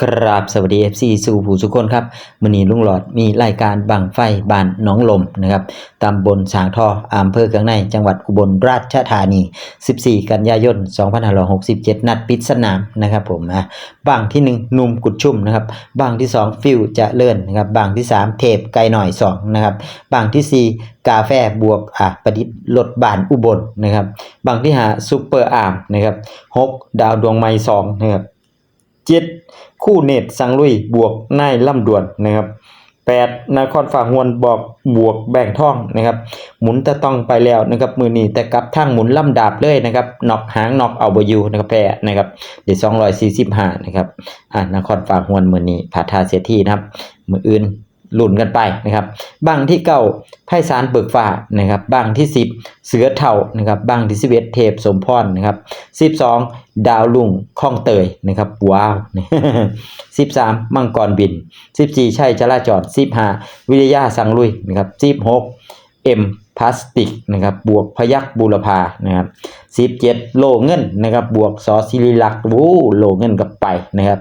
ครับสวัสดี FC สู่ผู้ทุกคนครับมือนีลุงหลอดมีรายการบังไฟบานหนองลมนะครับตำบลสางทออำเภอเกืองใน จังหวัดอุบลราชธานี 14 กันยายน 2567 นัดปิดสนามนะครับผมอะบางที่ 1 นุ่มกุดชุ่มนะครับบางที่ 2 ฟิวจะเลื่อนนะครับบางที่ 3 เทปไกลหน่อย 2 นะครับบางที่ 4กาแฟบวกอะประดิษฐ์รถบานอุบลนะครับ บางที่5ซุปเปอร์อาร์มนะครับ6ดาวดวงไม้2นะครับ เจ็ดคู่เนตสังลุยบวกนายล่ำด่วนนะครับแปดนครฝาหวนบอกบวกแบ่งท่องนะครับ หมุนจะต้องไปแล้วนะครับมือนี้แต่กลับทางหมุนล่ำดาบเลยนะครับนอกหางนอกเอาบอยูนะครับแพ้นะครับเดี๋ยวสองร้อยสี่สิบห้านะครับอ่านครฝาหวนมือนี้ผาทาเสียที่นะครับ มืออื่นหลุนกันไปนะครับ บางที่เก้าไพศาลเบิกฟ้านะครับบางที่สิบเสือเท่านะครับบางที่สิบเอ็ดเทพสมพรนะครับสิบสองดาวลุงข้องเตยนะครับว้าวสิบสามมังกรบินสิบสี่ชัยจราจรสิบห้าวิริยาสังลุยนะครับสิบหกเอ็มพลาสติกนะครับบวกพยักบูรพานะครับสิบเจ็ดโลเงินนะครับบวกสอศิริลักษ์วู้โลเงินกับไปนะครับ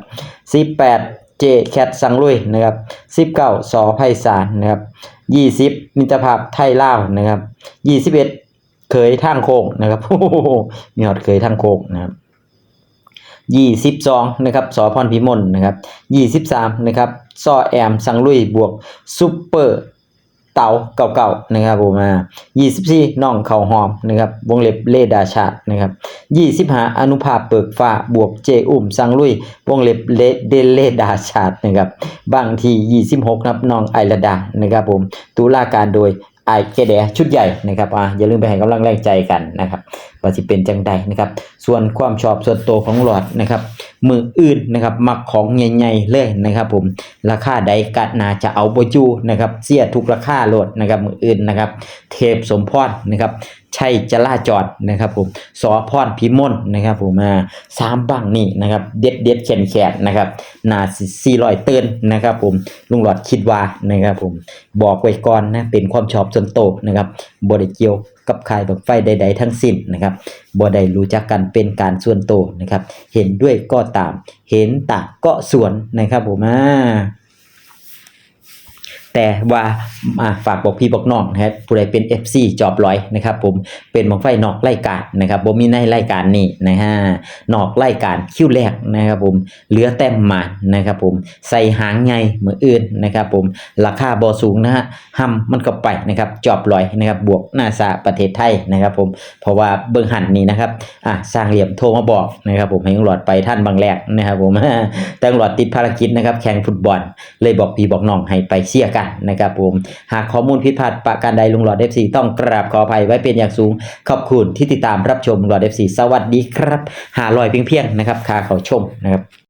สิบแปด เจแคทสังลุยนะครับสิบเก้าสอไพศาลนะครับยี่สิบมิตรภาพไทยลาวนะครับยี่สิบเอ็ดเคยทางโค้งนะครับมีหอดเคยทางโค้งนะครับยี่สิบสองนะครับสอพรพิมลนะครับยี่สิบสามนะครับซอแอมสังลุยบวกซุปเปอร์ เต๋าเก่าๆนะครับผมมายี่สิบสี่น้องเข่าหอมนะครับวงเล็บเลดาชาตินะครับยี่สิบห้าอนุภาพเปิกฟ้าบวกเจอุ่มสังลุยวงเล็บเลเดเลดาชาตินะครับบางทียี่สิบหกครับน้องไอระดานะครับผมตุลาการโดยไอเกแดชุดใหญ่นะครับอ่าอย่าลืมไปให้กำลังแรงใจกันนะครับว่าสิเป็นจังใดนะครับ ส่วนความชอบส่วนตัวของหลอดนะครับ มืออื่นนะครับมักของใหญ่ๆเลยนะครับ ผมราคาใดก็น่าจะเอาบปจูนะครับเสียทุกราคาโหลดนะครับมืออื่นนะครับ เทพสมพรนะครับชัยจราจรนะครับผมสอพรพิมลนะครับผมมาสามบังนี่นะครับเด็ดเด็ดแขนแขนนะครับนาสี่ร้อยเตือนนะครับผมลุงหลอดคิดว่านะครับผมบอกไว้ก่อนนะเป็นความชอบส่วนตัวนะครับบริเกียวกับขายบังไฟใด ๆ ทั้งสิ้นนะครับบ่ได้รู้จักกันเป็นการส่วนตัวนะครับ เห็นด้วยก็ตาม เห็นต่างก็ส่วนนะครับผมอ่า แต่ว่าาฝากบอกพี่บอกน้องนะครับผู้ใดเป็น FC จอบร้อยนะครับผมเป็นบังไฟนอกรายการนะครับบ่มีในรายการนี้นะฮะนอกรายการคิวแรกนะครับผมเหลือแต้มหมานะครับผมใส่หางไงเหมือนอื่นนะครับผมราคาบ่สูงนะฮะห้ำมันก็ไปนะครับจอบร้อยนะครับบวกหน้าซาประเทศไทยนะครับผมเพราะว่าเบิ่งหันนี้นะครับอะสร้างเหลี่ยมโทรมาบอกนะครับผมให้ตำรวจไปท่านบางแรกนะครับผมแต่ตำรวจติดภารกิจนะครับแข่งฟุตบอลเลยบอกพี่บอกน้องให้ไปเชียร์กันนะครับผม หากข้อมูลผิดพลาดประการใดลุงหลอดเอฟซีต้องกราบขออภัยไว้เป็นอย่างสูง ขอบคุณที่ติดตามรับชมลุงหลอดเอฟซีสวัสดีครับหาลอยเพียงๆนะครับค่าเขาชมนะครับ